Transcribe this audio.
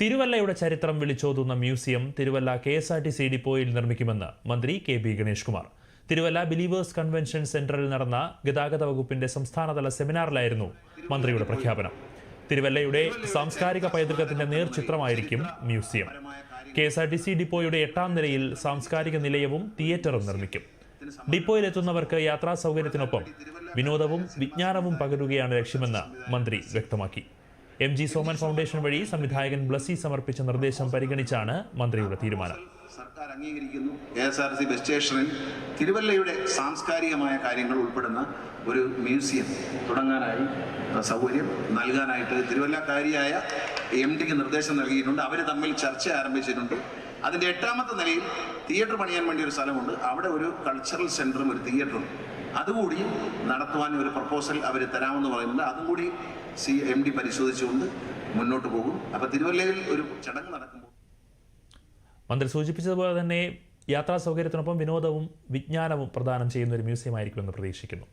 തിരുവല്ലയുടെ ചരിത്രം വിളിച്ചോതുന്ന museum Thiruvalla K S R T C ഡിപ്പോയിൽ നിർമ്മിക്കുമെന്ന് മന്ത്രി K P Ganesh Kumar Thiruvalla believers convention സെന്ററിൽ നടന്ന ഗതാഗത വകുപ്പിന്റെ സംസ്ഥാനതല സെമിനാറിലായിരുന്നു മന്ത്രിയുടെ പ്രഖ്യാപനം. തിരുവല്ലയുടെ സാംസ്കാരിക പൈതൃകത്തിന്റെ നേർചിത്രമായിരിക്കും museum. K S R T C ഡിപ്പോയുടെ എട്ടാം നിലയിൽ സാംസ്കാരിക നിലയവും തിയേറ്ററും നിർമ്മിക്കും. ഡിപ്പോയിലെത്തുന്നവർക്ക് യാത്രാ സൗകര്യത്തിനൊപ്പം വിനോദവും വിജ്ഞാനവും പകരുകയാണ് ലക്ഷ്യമെന്ന് മന്ത്രി വ്യക്തമാക്കി. എം ജി സോമൻ ഫൗണ്ടേഷൻ വഴി സംവിധായകൻ ബ്ലസി സമർപ്പിച്ച നിർദ്ദേശം പരിഗണിച്ചാണ് മന്ത്രിയുടെ തീരുമാനം. സർക്കാർ അംഗീകരിക്കുന്നു. K S R C bus സ്റ്റേഷനിൽ തിരുവല്ലയുടെ സാംസ്കാരികമായ കാര്യങ്ങൾ ഉൾപ്പെടുന്ന ഒരു മ്യൂസിയം തുടങ്ങാനായി സൗകര്യം നൽകാനായിട്ട് തിരുവല്ലക്കാരിയായ എം ഡിക്ക് നിർദ്ദേശം നൽകിയിട്ടുണ്ട്. അവർ തമ്മിൽ ചർച്ച ആരംഭിച്ചിട്ടുണ്ട്. അതിന്റെ എട്ടാമത്തെ നിലയിൽ തിയേറ്റർ പണിയാൻ വേണ്ടി ഒരു സ്ഥലമുണ്ട്. അവിടെ ഒരു കൾച്ചറൽ സെന്ററും ഒരു തിയേറ്ററും. അതുകൂടി നടത്തുവാൻ ഒരു പ്രപ്പോസൽ അവർ തരാമെന്ന് പറയുന്നുണ്ട്. അതും കൂടി സി എം ഡി പരിശോധിച്ചുകൊണ്ട് മുന്നോട്ട് പോകും. അപ്പോൾ തിരുവല്ലയിൽ ഒരു ചടങ്ങ് നടക്കുമ്പോൾ മന്ത്രി സൂചിപ്പിച്ചതുപോലെ തന്നെ യാത്രാ സൗകര്യത്തിനൊപ്പം വിനോദവും വിജ്ഞാനവും പ്രദാനം ചെയ്യുന്ന ഒരു മ്യൂസിയം ആയിരിക്കുമെന്ന് പ്രതീക്ഷിക്കുന്നു.